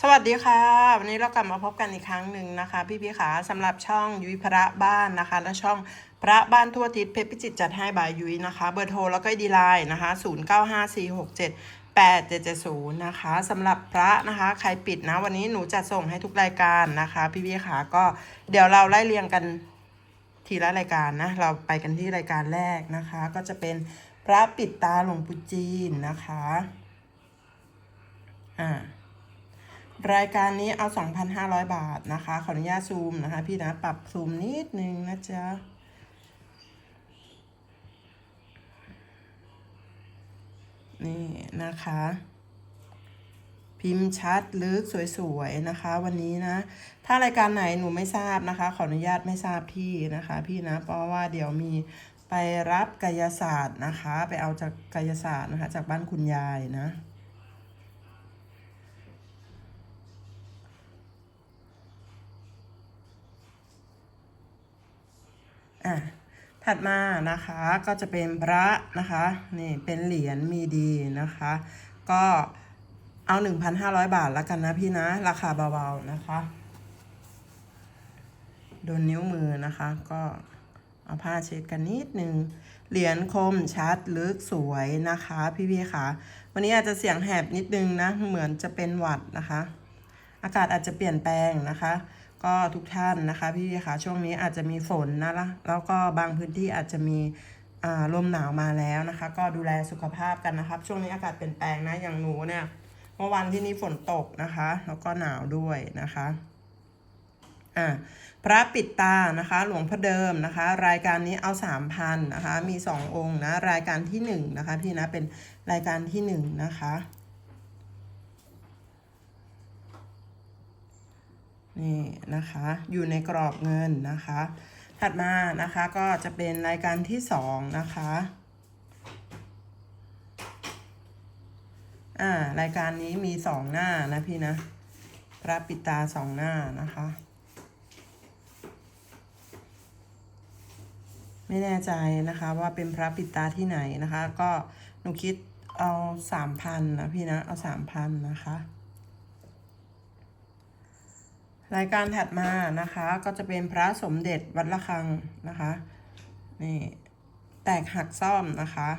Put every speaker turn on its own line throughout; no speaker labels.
สวัสดีค่ะ วันนี้เรากลับมาพบกันอีกครั้งหนึ่งนะคะ พี่พี่ขาสำหรับช่องยุ้ยพระบ้านนะคะ และช่องพระบ้านทั่วทิศเพชรพิจิตรจัดให้บายยุ้ยนะคะ เบอร์โทรแล้วก็ดีไลน์นะคะ 0 9 5 4 6 7 8 7 7 0นะคะสำหรับพระนะคะใครปิดนะ วันนี้หนูจะส่งให้ทุกรายการนะคะ พี่พี่ขาก็เดี๋ยวเราไล่เรียงกันทีละรายการนะ เราไปกันที่รายการแรกนะคะ ก็จะเป็นพระปิดตาหลวงปู่จีนนะคะอ่า รายการนี้เอา 2,500 บาทนะคะ ขออนุญาตซูมนะคะ พี่นะ ปรับซูมนิดนึงนะจ๊ะนี่นะคะ พิมพ์ชัดลึกสวยๆนะคะ วันนี้นะ ถ้ารายการไหนหนูไม่ทราบนะคะ ขออนุญาตไม่ทราบที่นะคะ พี่นะเพราะว่าเดี๋ยวมีไปรับกายศาสตร์นะคะ ไปเอาจากกายศาสตร์นะคะ จากบ้านคุณยายนะ อะถัดมานะคะก็จะเป็นพระนะคะนี่เป็นเหรียญมีดีนะคะ ก็เอา 1,500 บาทแล้วกันนะพี่นะ ราคาเบาๆนะคะ โดนนิ้วมือนะคะ ก็เอาผ้าเช็ดกันนิดนึง เหรียญคมชัดลึกสวยนะคะ พี่ๆค่ะ วันนี้อาจจะเสียงแหบนิดนึงนะ เหมือนจะเป็นหวัดนะคะ อากาศอาจจะเปลี่ยนแปลงนะคะ ก็ทุกท่านนะคะพี่ค่ะช่วงนี้อาจจะมีฝนนะละแล้วก็บางพื้นที่อาจจะมีลมหนาวมาแล้วนะคะ ก็ดูแลสุขภาพกันนะครับ ช่วงนี้อากาศเปลี่ยนแปลงนะอย่างหนูเนี่ยเมื่อวันที่นี่ฝนตกนะคะ แล้วก็หนาวด้วยนะคะอ่าพระปิดตานะคะ หลวงพ่อเดิมนะคะ รายการนี้เอาสามพันนะคะ มีสององค์นะ รายการที่หนึ่งนะคะ พี่นะเป็นรายการที่หนึ่งนะคะ นี่นะคะอยู่ในกรอบเงินนะคะ ถัดมานะคะก็จะเป็นรายการที่สองนะคะอ่ารายการนี้มีสองหน้านะพี่นะพระปิดตาสองหน้านะคะ ไม่แน่ใจนะคะว่าเป็นพระปิดตาที่ไหนนะคะ ก็หนูคิดเอาสามพันนะพี่นะเอาสามพันนะคะ รายการถัดมานะคะก็จะเป็นพระสมเด็จวัดระฆังนะคะนี่แตกหักซ่อมนะคะ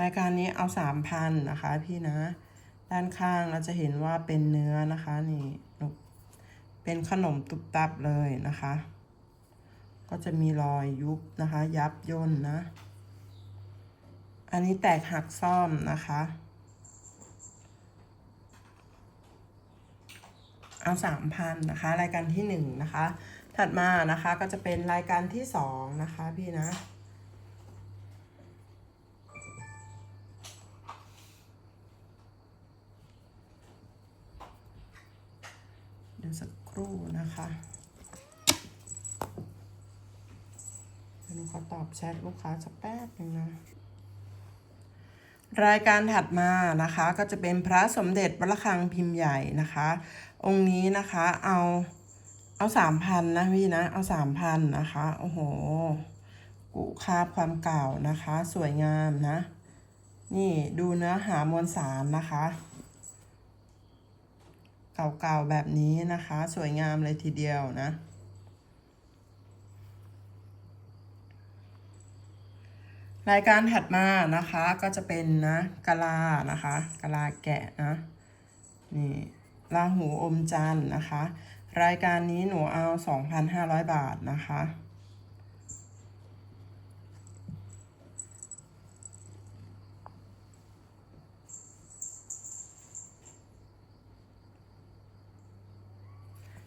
รายการนี้เอาสามพันนะคะพี่นะ ด้านข้างเราจะเห็นว่าเป็นเนื้อนะคะนี่เป็นขนมตุบตับเลยนะคะ ก็จะมีรอยยุบนะคะ ยับย่นนะ อันนี้แตกหักซ่อมนะคะ เอาสามพันนะคะ รายการที่หนึ่งนะคะ ถัดมานะคะก็จะเป็นรายการที่สองนะคะพี่นะเดี๋ยวสักครู่นะคะเดี๋ยวหนูขอตอบแชทลูกค้าสักแป๊บหนึ่งนะรายการถัดมานะคะก็จะเป็นพระสมเด็จวัดระฆังพิมพ์ใหญ่นะคะ องค์นี้นะคะ เอาเอาสามพันนะพี่นะ เอาสามพันนะคะ โอ้โห กุคาบความเก่านะคะ สวยงามนะ นี่ดูเนื้อหามวลสารนะคะ เก่าๆแบบนี้นะคะ สวยงามเลยทีเดียวนะ รายการถัดมานะคะก็จะเป็นนะกะลานะคะกะลาแกะนะ นี่ ลาหูอมจันทร์นะคะ รายการนี้หนูเอา 2,500 บาทนะคะ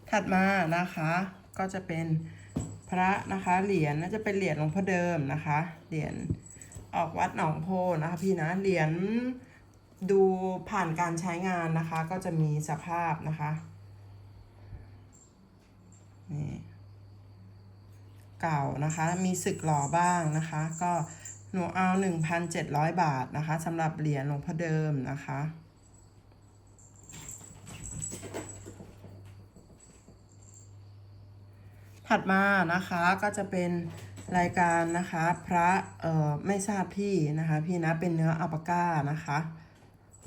ถัดมานะคะก็จะเป็นพระนะคะเหรียญน่าจะเป็นเหรียญหลวงพ่อเดิมนะคะ เหรียญออกวัดหนองโพนะคะพี่นะเหรียญ ดูผ่านการใช้งานนะคะ ก็จะมีสภาพนะคะนี่เก่านะคะ มีสึกหล่อบ้างนะคะ ก็หนูเอา 1,700 บาทนะคะสำหรับเหรียญหลวงพ่อเดิมนะคะถัดมานะคะก็จะเป็นรายการนะคะ พระเอ่อไม่ทราบที่นะคะ พี่นะเป็นเนื้ออัปก้านะคะ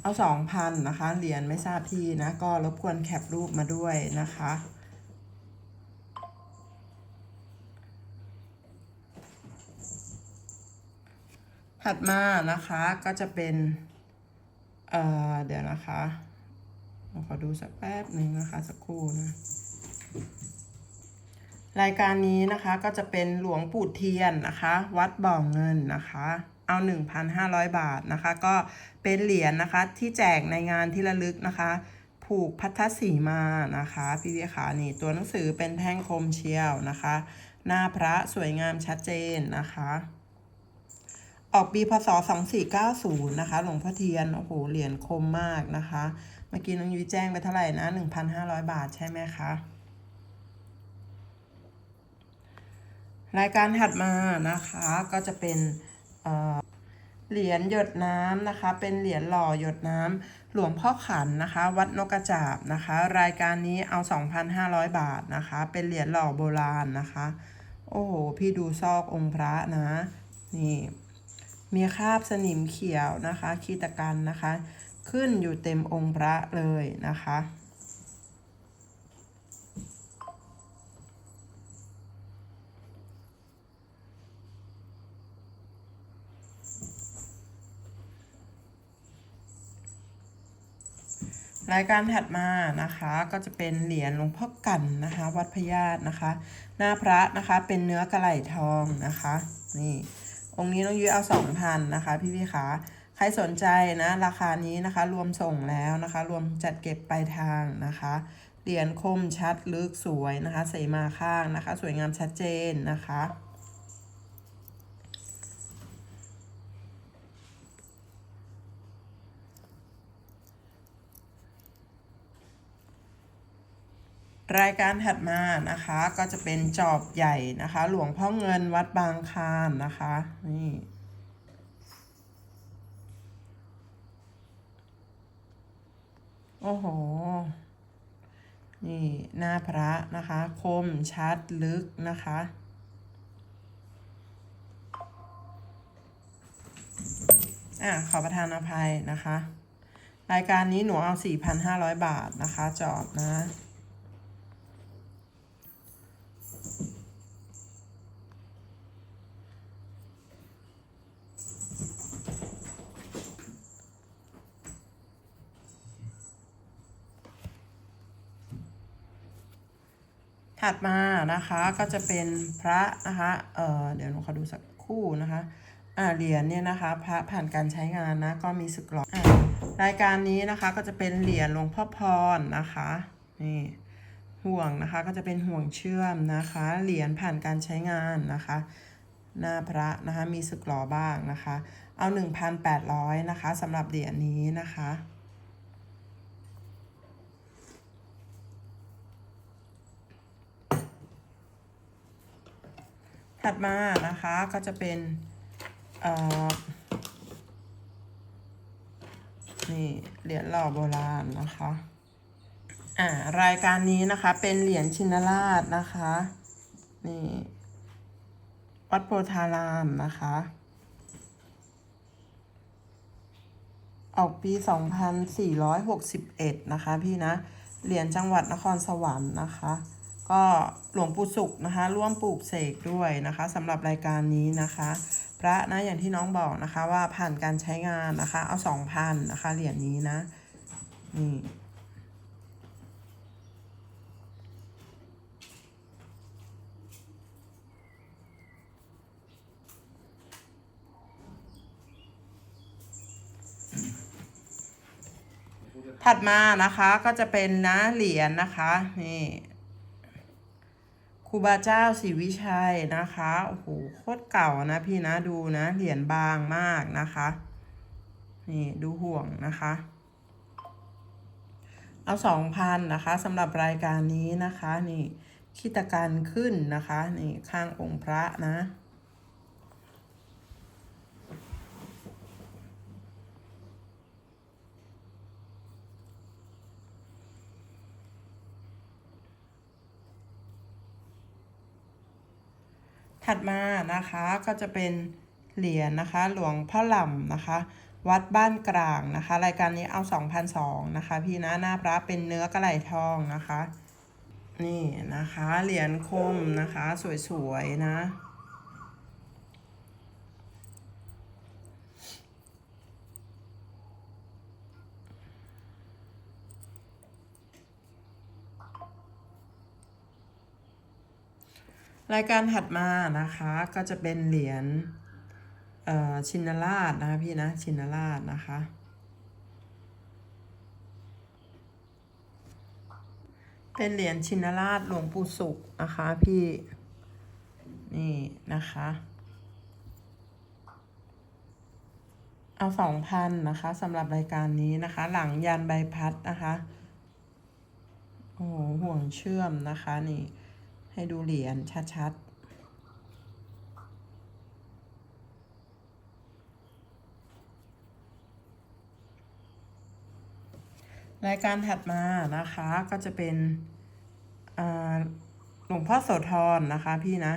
เอาสองพันนะคะ เหรียญไม่ทราบที่นะ ก็รบกวนแคปรูปมาด้วยนะคะ ถัดมานะคะก็จะเป็นเอ่อเดี๋ยวนะคะ ขอดูสักแป๊บหนึ่งนะคะ สักครู่นะ รายการนี้นะคะก็จะเป็นหลวงปู่เทียนนะคะ วัดบ่อเงินนะคะ เอา 1,500 บาทนะคะ ก็เป็นเหรียญนะคะที่แจกในงานที่ระลึกนะคะ ผูกพัทธสีมานะคะ พี่วิขานี่ตัวหนังสือเป็นแท่งคมเชียวนะคะ หน้าพระสวยงามชัดเจนนะคะ ออกปีพศ 2490 นะคะ หลวงพ่อเทียน โอ้โห เหรียญคมมากนะคะ เมื่อกี้น้องยุ้ยแจ้งไปเท่าไหร่นะ 1,500 บาทใช่ไหมคะ รายการถัดมานะคะก็จะเป็นเหรียญหยดน้ำนะคะ เป็นเหรียญหล่อหยดน้ำหลวงพ่อขันนะคะ วัดนกกระจาบนะคะ รายการนี้เอา 2,500 บาทนะคะ เป็นเหรียญหล่อโบราณนะคะ โอ้โห พี่ดูซอกองค์พระนะ นี่ มีคราบสนิมเขียวนะคะคีตกันนะคะ ขึ้นอยู่เต็มองค์พระเลยนะคะ รายการถัดมานะคะก็จะเป็นเหรียญหลวงพ่อกันนะคะ วัดพญาตนะคะ หน้าพระนะคะเป็นเนื้อกระไหลทองนะคะ นี่ องค์นี้น้องยุ้ยเอาสองพันนะคะ พี่พี่ขาใครสนใจนะราคานี้นะคะ รวมส่งแล้วนะคะ รวมจัดเก็บปลายทางนะคะเหรียญคมชัดลึกสวยนะคะ ใส่มาข้างนะคะ สวยงามชัดเจนนะคะ รายการถัดมานะคะก็จะเป็นจอบใหญ่นะคะ หลวงพ่อเงินวัดบางคานนะคะนี่โอ้โห นี่หน้าพระนะคะ คมชัดลึกนะคะ อะขอประทานอภัยนะคะ รายการนี้หนูเอา 4,500 บาทนะคะ จอบนะ ถัดมานะคะก็จะเป็นพระนะคะเอ่อเดี๋ยวหนูขอดูสักคู่นะคะอ่าเหรียญเนี่ยนะคะ พระผ่านการใช้งานนะก็มีสึกหลออรายการนี้นะคะก็จะเป็นเหรียญหลวงพ่อพรนะคะนี่ห่วงนะคะก็จะเป็นห่วงเชื่อมนะคะ เหรียญผ่านการใช้งานนะคะ หน้าพระนะคะมีสึกหลอบ้างนะคะ เอา 1,800นะคะสำหรับเหรียญนี้นะคะ ถัดมานะคะก็จะเป็นนี่เหรียญหล่อโบราณนะคะอ่ารายการนี้นะคะเป็นเหรียญชินราชนะคะนี่วัดโพธารามนะคะ ออกปี 2461 นะคะพี่นะ เหรียญจังหวัดนครสวรรค์นะคะ ก็หลวงปู่สุขนะคะ ร่วมปลูกเสกด้วยนะคะสำหรับรายการนี้นะคะ พระนะอย่างที่น้องบอกนะคะว่าผ่านการใช้งานนะคะ เอา2,000นนะคะเหรียญนี้นะนี่ถัดมานะคะก็จะเป็นนะเหรียญนะคะนี่ รูบาเจ้าศรีวิชัยนะคะโอ้โหโคตรเก่านะพี่นะดูนะเหรียญบางมากนะคะ นี่ดูห่วงนะคะ เอาสองพันนะคะสำหรับรายการนี้นะคะ นี่ขิตการขึ้นนะคะ นี่ข้างองค์พระนะ ถัดมานะคะก็จะเป็นเหรียญนะคะ หลวงพ่อหล่ำนะคะ วัดบ้านกลางนะคะ รายการนี้เอา2,002นะคะ พี่นะหน้าพระเป็นเนื้อกระไหลทองนะคะ นี่นะคะ เหรียญคมนะคะ สวยๆนะ รายการถัดมานะคะก็จะเป็นเหรียญชินราชนะคะพี่นะชินราชนะคะเป็นเหรียญชินราชหลวงปู่สุขนะคะพี่นี่นะคะเอาสองพันนะคะสำหรับรายการนี้นะคะ หลังยันใบพัดนะคะโอ้โหห่วงเชื่อมนะคะนี่ ให้ดูเหรียญชัดๆ รายการถัดมานะคะก็จะเป็นหลวงพ่อโสธรนะคะพี่นะ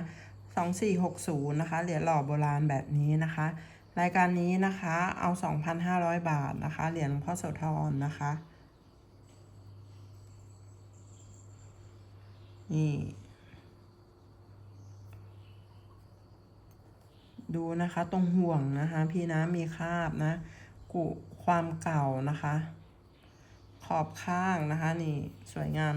2460นะคะเหรียญหล่อโบราณแบบนี้นะคะ รายการนี้นะคะเอา2,500บาทนะคะเหรียญหลวงพ่อโสธรนะคะนี่ ดูนะคะ ตรงห่วงนะคะ พี่นะมีคาบนะ กุความเก่านะคะ ขอบข้างนะคะ นี่สวยงาม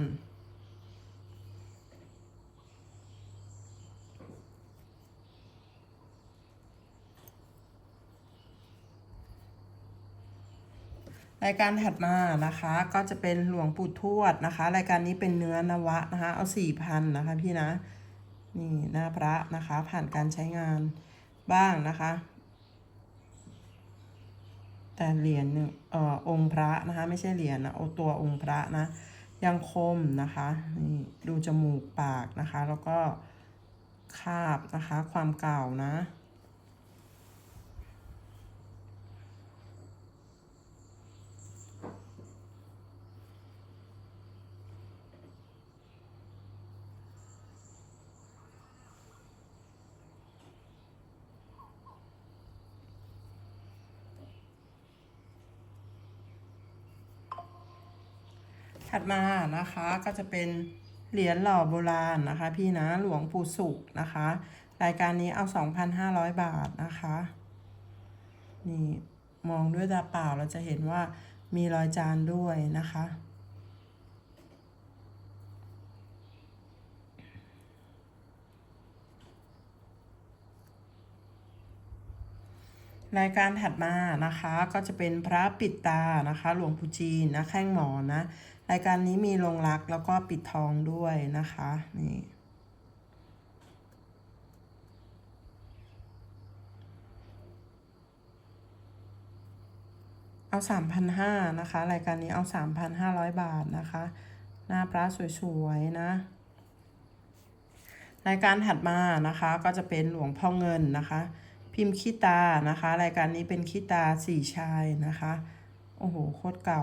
รายการถัดมานะคะก็จะเป็นหลวงปู่ทวดนะคะ รายการนี้เป็นเนื้อนวะนะคะ เอาสี่พันนะคะพี่นะ นี่หน้าพระนะคะผ่านการใช้งาน บ้างนะคะ แต่เหรียญหนึ่งเอ่อองค์พระนะคะ ไม่ใช่เหรียญนะเอาตัวองค์พระนะ ยังคมนะคะนี่ดูจมูกปากนะคะ แล้วก็คาบนะคะ ความเก่านะ มานะคะก็จะเป็นเหรียญหล่อโบราณนะคะ พี่นะหลวงปู่สุขนะคะ รายการนี้เอา 2,500 บาทนะคะ นี่มองด้วยตาเปล่าเราจะเห็นว่ามีรอยจานด้วยนะคะ รายการถัดมานะคะก็จะเป็นพระปิดตานะคะ หลวงปู่จีนนะแข้งหมอนะ รายการนี้มีลงรักแล้วก็ปิดทองด้วยนะคะนี่เอาสามพันห้านะคะ รายการนี้เอาสามพันห้าร้อยบาทนะคะ หน้าพระสวยๆนะ รายการถัดมานะคะก็จะเป็นหลวงพ่อเงินนะคะ พิมพ์ขี้ตานะคะ รายการนี้เป็นขี้ตาสี่ชายนะคะ โอ้โห โคตรเก่า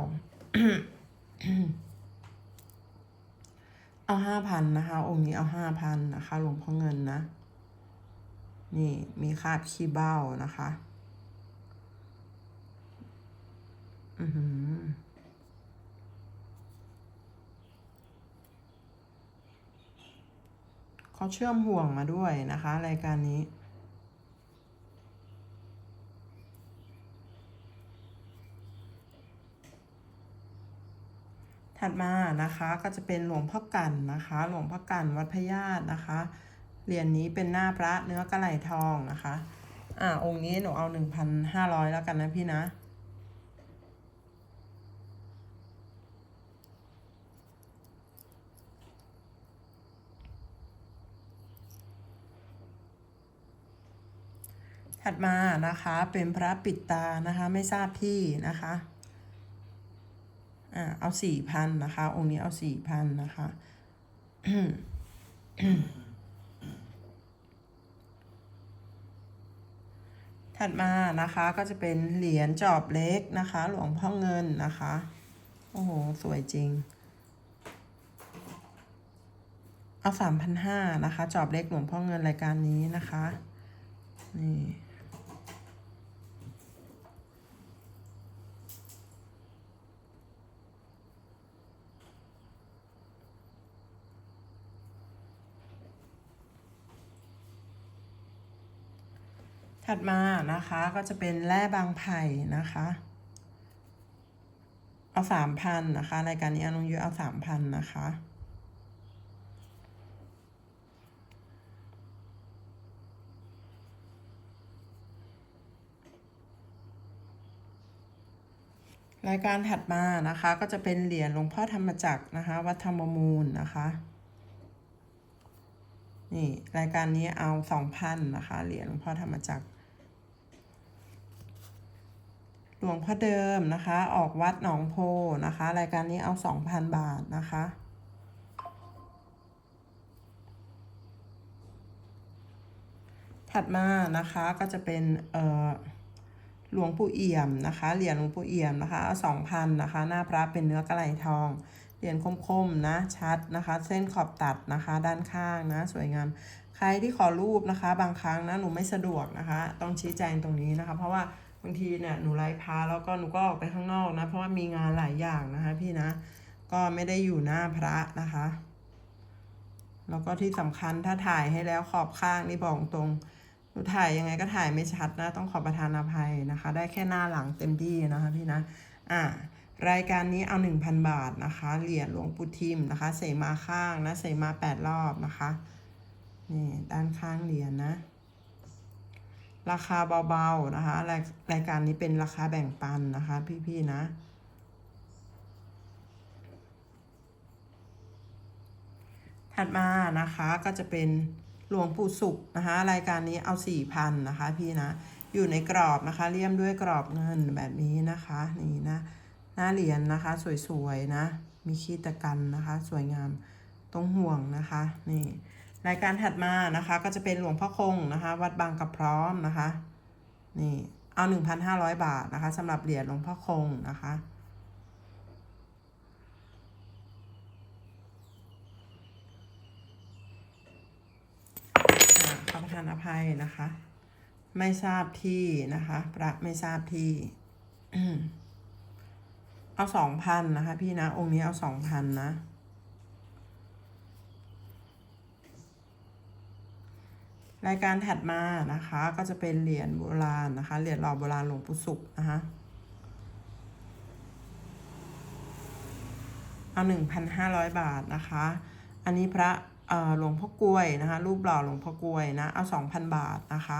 เอาห้าพันนะคะ องค์นี้เอาห้าพันนะคะหลวงพ่อเงินนะ นี่มีคาบขี้เบ้านะคะ อือหือเขาเชื่อมห่วงมาด้วยนะคะ รายการนี้ ถัดมานะคะก็จะเป็นหลวงพ่อกันนะคะ หลวงพ่อกันวัดพญาตนะคะเหรียญนี้เป็นหน้าพระเนื้อกระไหลทองนะคะ อ่าองค์นี้หนูเอาหนึ่งพันห้าร้อยแล้วกันนะพี่นะ ถัดมานะคะเป็นพระปิดตานะคะไม่ทราบที่นะคะ อ่าเอาสี่พันนะคะ องค์นี้เอาสี่พันนะคะถัดมานะคะก็จะเป็นเหรียญจอบเล็กนะคะ หลวงพ่อเงินนะคะ โอ้โห สวยจริง เอาสามพันห้านะคะ จอบเล็กหลวงพ่อเงินรายการนี้นะคะ นี่ ถัดมานะคะก็จะเป็นแร่บางไผ่นะคะเอาสามพันนะคะรายการนี้อน้องยุ้ยเอาสามพันนะคะรายการถัดมานะคะก็จะเป็นเหรียญหลวงพ่อธรรมจักรนะคะ วัดธรรมมูลนะคะ นี่รายการนี้เอาสองพันนะคะ เหรียญหลวงพ่อธรรมจักร ห ลวงพ่อเดิมนะคะ ออกวัดหนองโพนะคะ รายการนี้เอาสองพันบาทนะคะ ถัดมานะคะก็จะเป็นเอ่อหลวงปู่เอี่ยมนะคะเหรียญหลวงปู่เอี่ยมนะคะเอาสองพันนะคะ หน้าพระเป็นเนื้อกระไหลทองเหรียญคมๆนะชัดนะคะ เส้นขอบตัดนะคะ ด้านข้างนะ สวยงามใครที่ขอรูปนะคะ บางครั้งนะหนูไม่สะดวกนะคะ ต้องชี้แจงตรงนี้นะคะ เพราะว่า บางทีเนี่ยหนูไล่พาแล้วก็หนูก็ออกไปข้างนอกนะ เพราะว่ามีงานหลายอย่างนะคะ พี่นะ ก็ไม่ได้อยู่หน้าพระนะคะ แล้วก็ที่สำคัญถ้าถ่ายให้แล้วขอบข้างนี่บอกตรงหนูถ่ายยังไงก็ถ่ายไม่ชัดนะ ต้องขอประทานอภัยนะคะ ได้แค่หน้าหลังเต็มที่นะคะ พี่นะ อ่ารายการนี้เอา 1,000 บาทนะคะ เหรียญหลวงปู่ทิมนะคะ เสมาข้างนะ เสมาแปดรอบนะคะ นี่ ด้านข้างเหรียญนะ ราคาเบาๆนะคะรายรายการนี้เป็นราคาแบ่งปันนะคะ พี่ๆนะ ถัดมานะคะก็จะเป็นหลวงปู่สุขนะคะ รายการนี้เอาสี่พันนะคะพี่นะ อยู่ในกรอบนะคะเลี่ยมด้วยกรอบเงินแบบนี้นะคะ นี่นะ หน้าเหรียญนะคะ สวยๆนะ มีขีตะกันนะคะ สวยงามตรงห่วงนะคะ นี่ รายการถัดมานะคะก็จะเป็นหลวงพ่อคงนะคะ วัดบางกระพร้อมนะคะนี่เอา1,500บาทนะคะสำหรับเหรียญหลวงพ่อคงนะคะขอประทานอภัยนะคะ ไม่ทราบที่นะคะประไม่ทราบที่เอาสองพันนะคะ พี่นะ องค์นี้เอาสองพันนะ รายการถัดมานะคะ ก็จะเป็นเหรียญโบราณนะคะ เหรียญหล่อโบราณหลวงปู่ศุกร์นะคะ เอาหนึ่งพันห้าร้อยบาทนะคะ อันนี้พระเออหลวงพ่อกลวยนะคะ รูปหล่อหลวงพ่อกลวยนะ เอาสองพันบาทนะคะ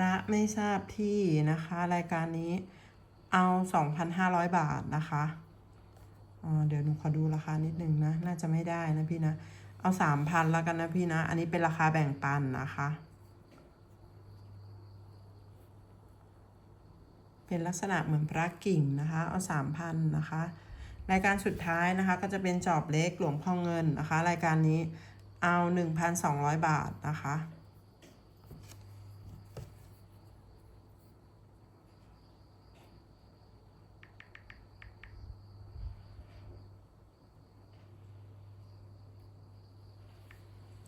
ระไม่ทราบที่นะคะ รายการนี้เอาสองพันห้าร้อยบาทนะคะอ่าเดี๋ยวหนูขอดูราคานิดนึงนะ น่าจะไม่ได้นะพี่นะ เอาสามพันแล้วกันนะพี่นะ อันนี้เป็นราคาแบ่งปันนะคะ เป็นลักษณะเหมือนพระกิ่งนะคะ เอาสามพันนะคะรายการสุดท้ายนะคะก็จะเป็นจอบเล็กหลวงพ่อเงินนะคะ รายการนี้เอาหนึ่งพันสองร้อยบาทนะคะ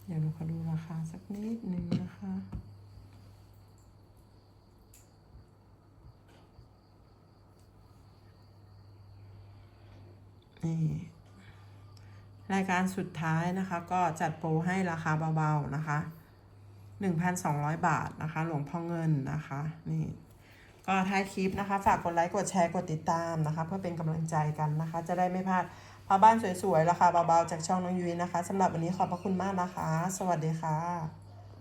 เดี๋ยวหนูขอดูราคาสักนิดหนึ่งนะคะนี่รายการสุดท้ายนะคะก็จัดโปรให้ราคาเบาๆนะคะ 1,200 บาทนะคะ หลวงพ่อเงินนะคะนี่ก็ท้ายคลิปนะคะ ฝากกดไลค์ กดแชร์ กดติดตามนะคะ เพื่อเป็นกำลังใจกันนะคะ จะได้ไม่พลาด พาบ้านสวยๆ ราคาเบาๆ จากช่องน้องยุ้ยนะคะสำหรับวันนี้ขอบพระคุณมากนะคะ สวัสดีค่ะ